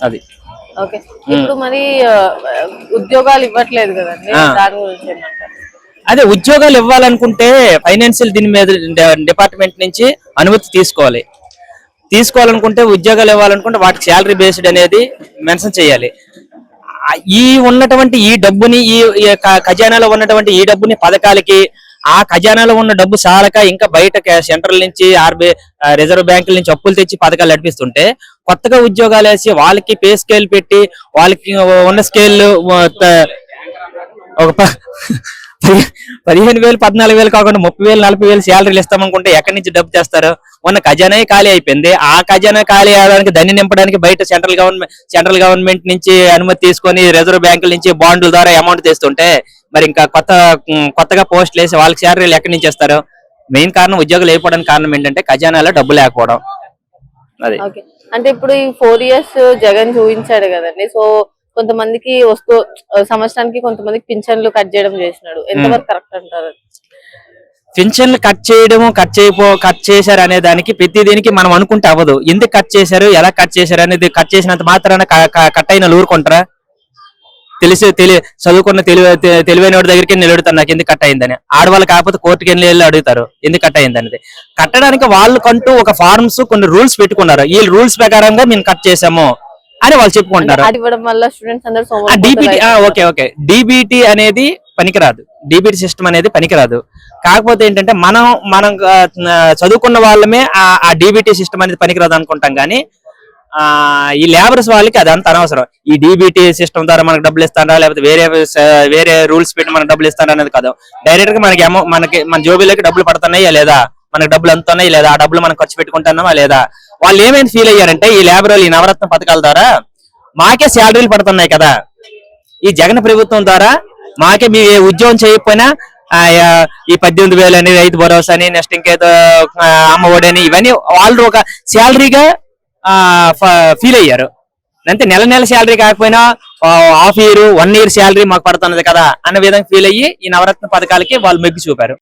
అది. ఓకే. ఇప్పుడు మరి ఆ, ఉద్యోగాలు ఇవ్వట్లేదు కదండి ఆ. దాని గురించి ఏమంటారు? అదే ఉద్యోగాలు ఇవ్వాలనుకుంటే ఫైనాన్షియల్ దీని మీద డిపార్ట్మెంట్ నుంచి అనుమతి తీసుకోవాలి. తీసుకోవాలనుకుంటే ఉద్యోగాలు ఇవ్వాలనుకుంటే వాటికి శాలరీ బేస్డ్ అనేది మెన్షన్ చేయాలి. ఈ ఉన్నటువంటి ఈ డబ్బుని ఈ ఖజానాలో ఉన్నటువంటి ఈ డబ్బుని పథకాలకి ఆ ఖజానాలో ఉన్న డబ్బు సాలక ఇంకా బయట సెంట్రల్ నుంచి ఆర్బీఐ రిజర్వ్ బ్యాంకుల నుంచి అప్పులు తెచ్చి పథకాలు నడిపిస్తుంటే కొత్తగా ఉద్యోగాలు వేసి వాళ్ళకి పే స్కేల్ పెట్టి వాళ్ళకి ఉన్న స్కేల్ ఒక పదిహేను వేలు పద్నాలుగు వేలు కాకుండా ముప్పై వేలు నలభై వేలు శాలరీలు ఇస్తామనుకుంటే ఎక్కడి నుంచి డబ్బు చేస్తారు ఉన్న ఖజానా ఖాళీ అయిపోయింది. ఆ ఖజానా ఖాళీ అవడానికి దాన్ని నింపడానికి బయట సెంట్రల్ గవర్నమెంట్ సెంట్రల్ గవర్నమెంట్ నుంచి అనుమతి తీసుకొని రిజర్వ్ బ్యాంకుల నుంచి బాండ్ల ద్వారా అమౌంట్ తెస్తుంటే మరి ఇంకా కొత్త కొత్తగా పోస్టులు వేసి వాళ్ళకి శాలరీలు ఎక్కడి నుంచి ఇస్తారు? మెయిన్ కారణం ఉద్యోగాలు లేకపోవడానికి కారణం ఏంటంటే ఖజానాలో డబ్బు లేకపోవడం. అది. అంటే ఇప్పుడు ఈ ఫోర్ ఇయర్స్ జగన్ చూపించాడు కదండి. సో కొంతమందికి వస్తూ సంవత్సరానికి కొంతమందికి పింఛన్లు కట్ చేయడం చేసినాడు. ఎంతవరకు కరెక్ట్ అంటారు? పింఛన్లు కట్ చేయడం కట్ చేయపో కట్ చేశారు అనే దానికి ప్రతి దీనికి మనం అనుకుంటే అవ్వదు. ఎందుకు కట్ చేశారు ఎలా కట్ చేశారు అనేది కట్ చేసినంత మాత్రాన కట్ అయిన ఊరుకుంటారా? తెలిసి తెలి చదువుకున్న తెలివి తెలివైన వాడి దగ్గరికి నిలబెడతారు. నాకు ఎందుకు కట్ అయిందని. ఆడవాళ్ళు కాకపోతే కోర్టుకి వెళ్ళి వెళ్ళి అడుగుతారు. ఎందుకు కట్ అయింది అనేది కట్టడానికి వాళ్ళకంటూ ఒక ఫార్మ్స్ కొన్ని రూల్స్ పెట్టుకున్నారు. ఈ రూల్స్ ప్రకారంగా మేము కట్ చేసాము అని వాళ్ళు చెప్పుకుంటారు డిబిటి ఓకే ఓకే. డిబిటి అనేది పనికిరాదు. డిబిటి సిస్టమ్ అనేది పనికిరాదు. కాకపోతే ఏంటంటే మనం మనం చదువుకున్న వాళ్ళమే ఆ- ఆ డిబిటి సిస్టమ్ అనేది పనికిరాదు అనుకుంటాం కానీ ఆ ఈ లేబర్స్ వాళ్ళకి అదంతా అనవసరం. ఈ డిబిటి సిస్టమ్ ద్వారా మనకు డబ్బులు ఇస్తారా లేకపోతే వేరే వేరే రూల్స్ పెట్టి మనకు డబ్బులు ఇస్తారా అనేది కాదు. డైరెక్ట్గా మనకి అమౌ మనకి మన జోబీలోకి డబ్బులు పడుతున్నాయా లేదా? మనకి డబ్బులు ఎంత ఉన్నాయి లేదా? ఆ డబ్బులు మనం ఖర్చు పెట్టుకుంటున్నామా లేదా? వాళ్ళు ఏమైనా ఫీల్ అయ్యారంటే ఈ లేబర్ ఈ నవరత్న పథకాల ద్వారా మాకే శాలరీలు పడుతున్నాయి కదా. ఈ జగన్ ప్రభుత్వం ద్వారా మాకే మీ ఉద్యోగం చేయకపోయినా ఈ పద్దెనిమిది వేలు అని రైతు భరోసా అని నెక్స్ట్ ఇంకేదో అమ్మ ఒడి అని ఇవన్నీ వాళ్ళు ఒక శాలరీగా ఫీల్ అయ్యారు. అంటే నెల నెల శాలరీ కాకపోయినా half year one year salary మాకు పడుతున్నది కదా అన్న విధంగా ఫీల్ అయ్యి ఈ నవరత్న పథకాలకి వాళ్ళు మెగ్గు చూపారు.